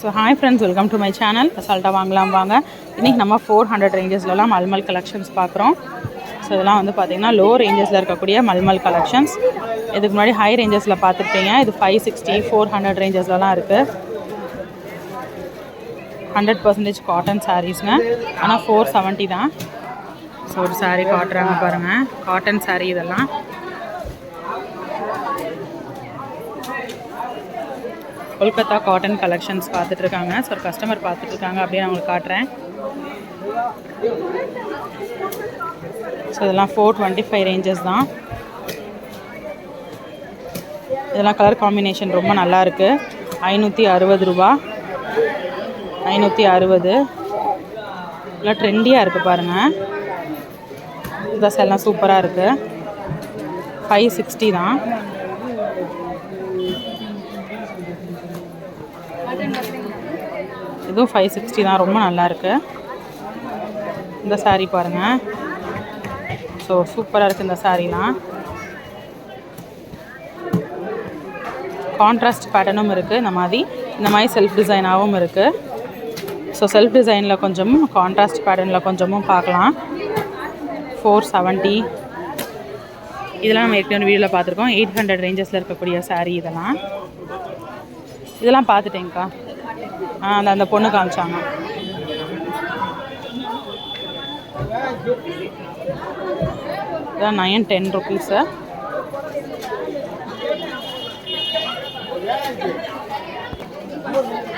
So hi friends welcome to my channel அசால்ட்டாக வாங்கலாம் வாங்க. இன்றைக்கி நம்ம ஃபோர் ஹண்ட்ரட் ரேஞ்சஸ்லலாம் மல்மல் கலெக்ஷன்ஸ் பார்க்குறோம். ஸோ இதெல்லாம் வந்து பார்த்திங்கன்னா லோ ரேஞ்சஸில் இருக்கக்கூடிய மல்மல் கலெக்ஷன்ஸ் இதுக்கு முன்னாடி ஹை ரேஞ்சஸில் பார்த்துருப்பீங்க. இது ஃபைவ் சிக்ஸ்டி ஃபோர் ஹண்ட்ரட் ரேஞ்சஸ்லலாம் இருக்குது ஹண்ட்ரட் பர்சன்டேஜ் காட்டன் சாரீஸ்ங்க ஆனால் ஃபோர் செவன்ட்டி தான். ஸோ ஒரு சாரீ காட்டுறாங்க பாருங்கள் காட்டன் சாரீ இதெல்லாம். கொல்கத்தா காட்டன் கலெக்ஷன்ஸ் பார்த்துட்டு இருக்காங்க ஸோ ஒரு கஸ்டமர் பார்த்துட்டு இருக்காங்க அப்படியே நான் உங்களுக்கு காட்டுறேன். ஸோ இதெல்லாம் ஃபோர் டுவெண்ட்டி ஃபைவ் ரேஞ்சஸ் தான். இதெல்லாம் கலர் காம்பினேஷன் ரொம்ப நல்லா இருக்கு. ஐநூற்றி அறுபது ரூபா. ஐநூற்றி அறுபது. நல்லா ட்ரெண்டியாக இருக்குது பாருங்கள் ட்ரெஸ் எல்லாம் சூப்பராக இருக்குது ஃபைவ் சிக்ஸ்டி தான். இதுவும் ஃபைவ் சிக்ஸ்டி தான். ரொம்ப நல்லாயிருக்கு இந்த சாரீ பாருங்கள் ஸோ சூப்பராக இருக்குது இந்த சாரீலாம் கான்ட்ராஸ்ட் பேட்டர்னும் இருக்குது இந்த மாதிரி இந்த மாதிரி செல்ஃப் டிசைனாகவும் இருக்குது ஸோ செல்ஃப் டிசைனில் கொஞ்சமும் கான்ட்ராஸ்ட் பேட்டர்னில் கொஞ்சமும் பார்க்கலாம். ஃபோர் செவன்ட்டி இதெல்லாம் நம்ம ஏற்கனவே வீடியோவில் பார்த்துருக்கோம். எயிட் ஹண்ட்ரட் ரேஞ்சஸில் இருக்கக்கூடிய சாரீ இதெல்லாம். இதெல்லாம் பார்த்துட்டேங்க்கா ஆ அந்த அந்த பொண்ணு காமிச்சாங்க. இதான் நயன் டென் ருபீஸு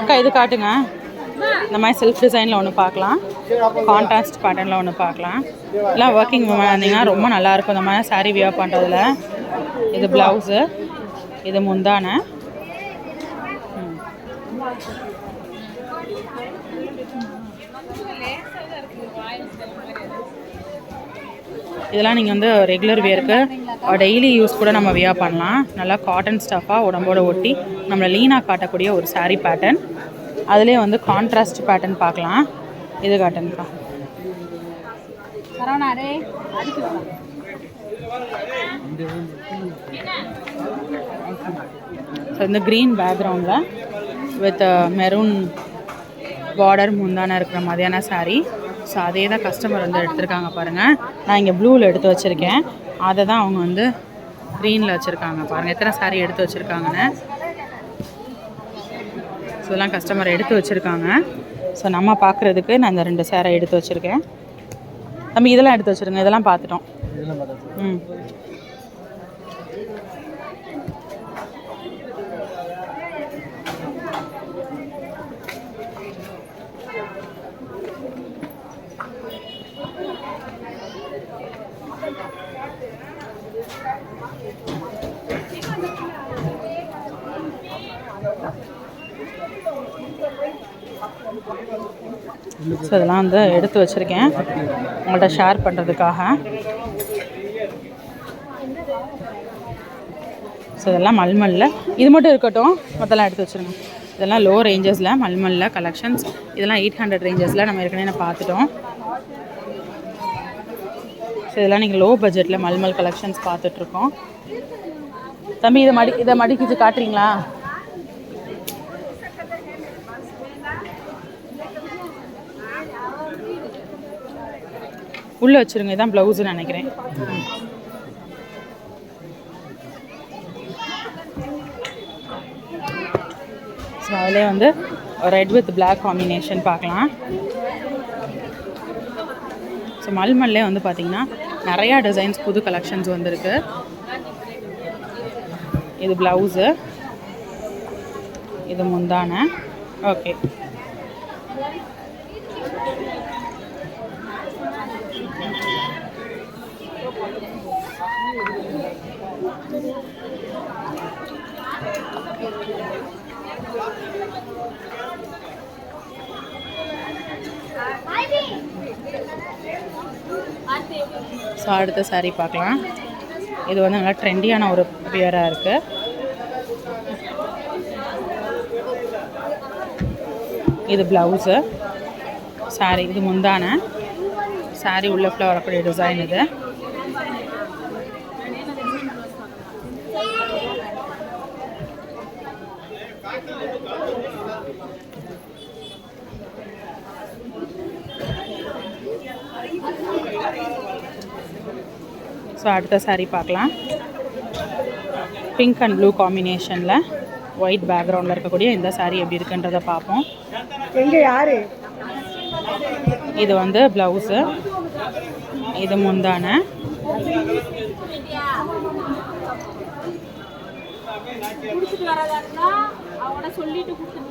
அக்கா இது காட்டுங்க. இந்த மாதிரி செல்ஃப் டிசைனில் ஒன்று பார்க்கலாம். கான்ட்ராஸ்ட் பேட்டர்னில் ஒன்று பார்க்கலாம். எல்லாம் ஒர்க்கிங் உமன் இருந்தீங்கன்னா ரொம்ப நல்லாயிருக்கும் இந்த மாதிரி சாரீ வியர் பண்ணுறதுல இது ப்ளவுஸு இது முந்தானை. இதெல்லாம் நீங்கள் வந்து ரெகுலர் வேருக்கு டெய்லி யூஸ் கூட நம்ம வியர் பண்ணலாம். நல்லா காட்டன் ஸ்டஃபாக உடம்போட ஒட்டி நம்மளை லீனாக காட்டக்கூடிய ஒரு saree பேட்டர்ன் அதுலேயே வந்து கான்ட்ராஸ்ட் பேட்டர்ன் பார்க்கலாம். இது காட்டன்க்கா ஸோ இந்த க்ரீன் பேக்ரவுண்டில் வித் மெரூன் பார்டர் முந்தான இருக்கிற மாதிரியான saree. ஸோ அதே தான் கஸ்டமர் வந்து எடுத்திருக்காங்க பாருங்கள் நான் இங்கே ப்ளூவில் எடுத்து வச்சுருக்கேன். அதை தான் அவங்க வந்து க்ரீனில் வச்சுருக்காங்க பாருங்கள் எத்தனை saree எடுத்து வச்சுருக்காங்கன்னு. ஸோ இதெல்லாம் கஸ்டமர் எடுத்து வச்சுருக்காங்க. ஸோ நம்ம பார்க்குறதுக்கு நான் இந்த ரெண்டு சேரை எடுத்து வச்சுருக்கேன். தம்பி இதெல்லாம் எடுத்து வச்சுருங்க. இதெல்லாம் பார்த்துட்டோம். ம். ஸோ இதெல்லாம் வந்து எடுத்து வச்சுருக்கேன். உங்கள்கிட்ட ஷேர் பண்ணுறதுக்காக ஸோ இதெல்லாம் மல்மல்ல. இது மட்டும் இருக்கட்டும். மொத்தம்லாம் எடுத்து வச்சுருங்க. இதெல்லாம் லோ ரேஞ்சஸில் மல்மல்ல கலெக்ஷன்ஸ் இதெல்லாம் எயிட் ஹண்ட்ரட் ரேஞ்சஸில் நம்ம ஏற்கனவே நான் பார்த்துட்டோம். ஸோ இதெல்லாம் நீங்கள் லோ பட்ஜெட்டில் மல்மல் கலெக்ஷன்ஸ் பார்த்துட்ருக்கோம் தம்பி இதை மடி இதை மடிக்கிச்சு காட்டுறீங்களா? உள்ளே வச்சுருங்க இதான் ப்ளவுஸுன்னு நினைக்கிறேன். ஸோ அதிலே வந்து ரெட் வித் பிளாக் காம்பினேஷன் பார்க்கலாம். ஸோ மல்மல்லே வந்து பார்த்தீங்கன்னா நிறையா டிசைன்ஸ் புது கலெக்ஷன்ஸ் வந்திருக்கு. இது ப்ளவுஸு இது முந்தான. ஓகே ஸோ அடுத்த சாரீ பார்க்கலாம். இது வந்து நல்லா ட்ரெண்டியான ஒரு பியராக இருக்குது இது ப்ளவுஸு சாரி இது முந்தான. சாரி உள்ள வரக்கூடிய டிசைன் இது. ஸோ அடுத்த saree பார்க்கலாம். பிங்க் அண்ட் ப்ளூ காம்பினேஷனில் ஒயிட் பேக்ரவுண்டில் இருக்கக்கூடிய இந்த saree எப்படி இருக்குன்றதை பார்ப்போம். எங்க யாரு? இது வந்து ப்ளவுஸு இது முந்தான. சொல்லிட்டு கொடுத்துட்டு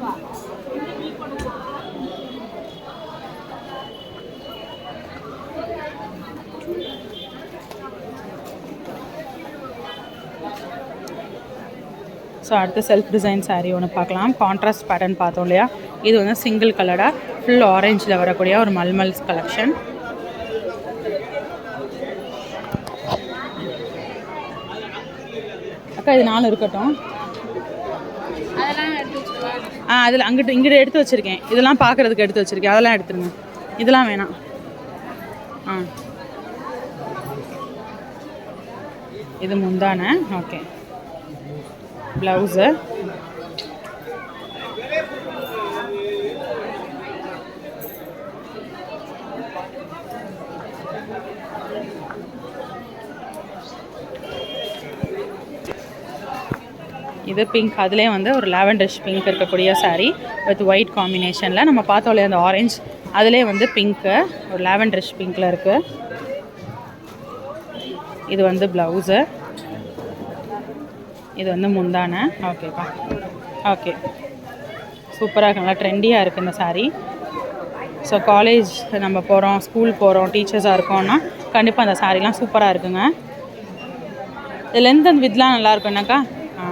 ஸோ அடுத்து செல்ஃப் டிசைன் saree ஒன்று பார்க்கலாம். கான்ட்ராஸ்ட் பேட்டர்ன் பார்த்தோம் இல்லையா? இது வந்து சிங்கிள் கலராக ஃபுல் ஆரஞ்சில் வரக்கூடிய ஒரு மல்மல்ஸ் கலெக்ஷன் அக்கா இது நாலு இருக்கட்டும். ஆ அதில் அங்கிட்டு இங்கிட்டு எடுத்து வச்சுருக்கேன். இதெல்லாம் பார்க்குறதுக்கு எடுத்து வச்சுருக்கேன். அதெல்லாம் எடுத்துருங்க. இதெல்லாம் வேணாம். ஆ. இது முந்தான? ஓகே. ப்ளவுஸு இது பிங்க் அதுலேயே வந்து ஒரு லாவெண்டர்ஷ் பிங்க் இருக்கக்கூடிய சாரீ வித் ஒயிட் காம்பினேஷனில் நம்ம பார்த்தோம் இல்லையா அந்த ஆரஞ்ச் அதுலேயே வந்து பிங்க்கு ஒரு லாவெண்டர்ஷ் பிங்க்கில் இருக்குது இது வந்து ப்ளவுஸு இது வந்து முந்தான. ஓகேப்பா ஓகே சூப்பராக இருக்கு. நல்லா ட்ரெண்டியாக இருக்குது இந்த saree. ஸோ காலேஜ் நம்ம போகிறோம் ஸ்கூல் போகிறோம் டீச்சர்ஸாக இருக்கோம்னா கண்டிப்பாக அந்த சாரீலாம் சூப்பராக இருக்குங்க. லென்த் அண்ட் வித்லாம் நல்லா இருக்கும்னாக்கா ஆ.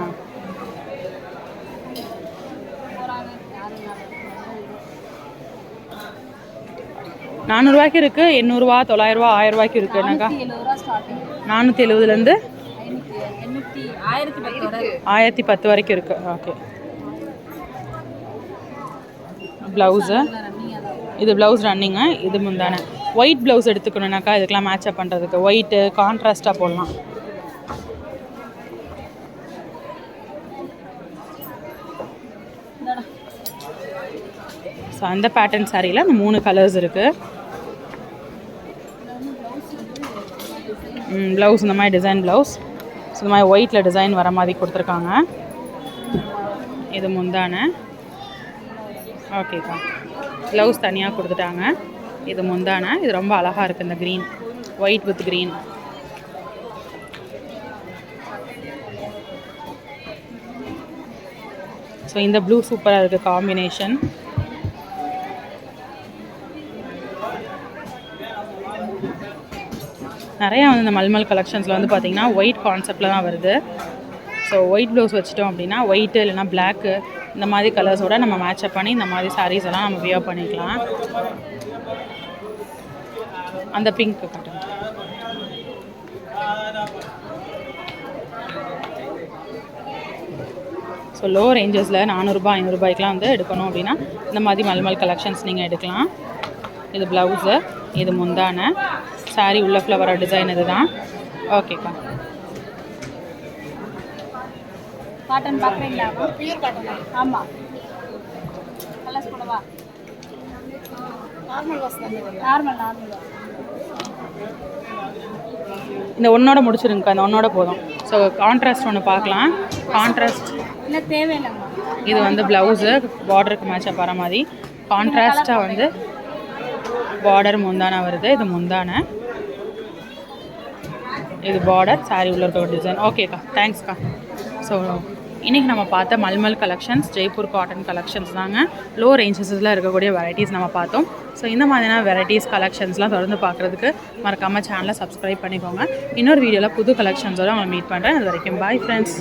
நானூறுரூவாய்க்கு இருக்குது எண்ணூறுரூவா தொள்ளாயிரரூவா ஆயிரரூவாய்க்கு இருக்குன்னாக்கா நானூற்றி எழுபதுலேருந்து ஆயிரத்தி பத்து வரைக்கும் இருக்குது ஓகே ப்ளவுஸு இது ப்ளவுஸ் ரன்னிங்கு இது முந்தானே. ஒயிட் ப்ளவுஸ் எடுத்துக்கணுனாக்கா இதுக்கெல்லாம் மேட்சப் பண்ணுறதுக்கு ஒயிட்டு கான்ட்ராஸ்ட்டாக போடலாம். ஸோ அந்த பேட்டர்ன் சாரியில் அந்த மூணு கலர்ஸ் இருக்குது ப்ளவுஸ் இந்த மாதிரி டிசைன் ப்ளவுஸ் ஸோ இந்த மாதிரி ஒயிட்டில் டிசைன் வர மாதிரி கொடுத்துருக்காங்க. இது முந்தான. ஓகேக்கா ப்ளவுஸ் தனியாக கொடுத்துட்டாங்க. இது முந்தான. இது ரொம்ப அழகாக இருக்குது இந்த green white with green so இந்த ப்ளூ சூப்பராக இருக்குது காம்பினேஷன் நிறையா வந்து இந்த மல்மல் கலெக்ஷன்ஸில் வந்து பார்த்திங்கன்னா ஒயிட் கான்செப்டில் தான் வருது. ஸோ ஒயிட் ப்ளவுஸ் வச்சுட்டோம் அப்படின்னா ஒயிட்டு இல்லைன்னா பிளாக்கு இந்த மாதிரி கலர்ஸோட நம்ம மேட்சப் பண்ணி இந்த மாதிரி சாரீஸ் எல்லாம் நம்ம வியர் பண்ணிக்கலாம். அந்த பிங்க் கட்டும் ஸோ லோ ரேஞ்சஸில் நானூறுரூபா ஐநூறுரூபாய்க்கெலாம் வந்து எடுக்கணும் அப்படின்னா இந்த மாதிரி மல்மல் கலெக்ஷன்ஸ் நீங்கள் எடுக்கலாம். இது ப்ளவுஸு இது முந்தான. Saree உள்ள ஃப்ளவரோட டிசைன் இதுதான். ஓகேக்கா காட்டன் பார்க்குறீங்களா? பியூர் காட்டன் ஆமாம் கலர்ஸ் கூடவா? நார்மல் வாஸ் நார்மல் நார்மல் இந்த ஒன்னோட முடிச்சிருங்கக்கா இந்த ஒன்னோட போதும். ஸோ கான்ட்ராஸ்ட் ஒன்று பார்க்கலாம். கான்ட்ராஸ்ட் இல்லை தேவையில்லைம்மா இது வந்து ப்ளவுஸு பார்டருக்கு மேட்சாக வர மாதிரி. கான்ட்ராஸ்ட்டாக வந்து பார்டர் முந்தான வருது இது முந்தான. இது பார்டர் சாரீ உள்ள இருக்க டிசைன் ஓகேக்கா தேங்க்ஸ்க்கா ஸோ இன்றைக்கி நம்ம பார்த்த mulmul collections Jaipur cotton collections தாங்க. லோ ரேஞ்சஸில் இருக்கக்கூடிய வெரைட்டிஸ் நம்ம பார்த்தோம். ஸோ இந்த மாதிரியான வெரைட்டிஸ் கலெக்ஷன்ஸ்லாம் தொடர்ந்து பார்க்குறதுக்கு மறக்காமல் சேனலை சப்ஸ்கிரைப் பண்ணிக்கோங்க. இன்னொரு வீடியோவில் புது கலெக்ஷன்ஸோட உங்களை மீட் பண்ணுறேன் அது வரைக்கும் பாய் ஃப்ரெண்ட்ஸ்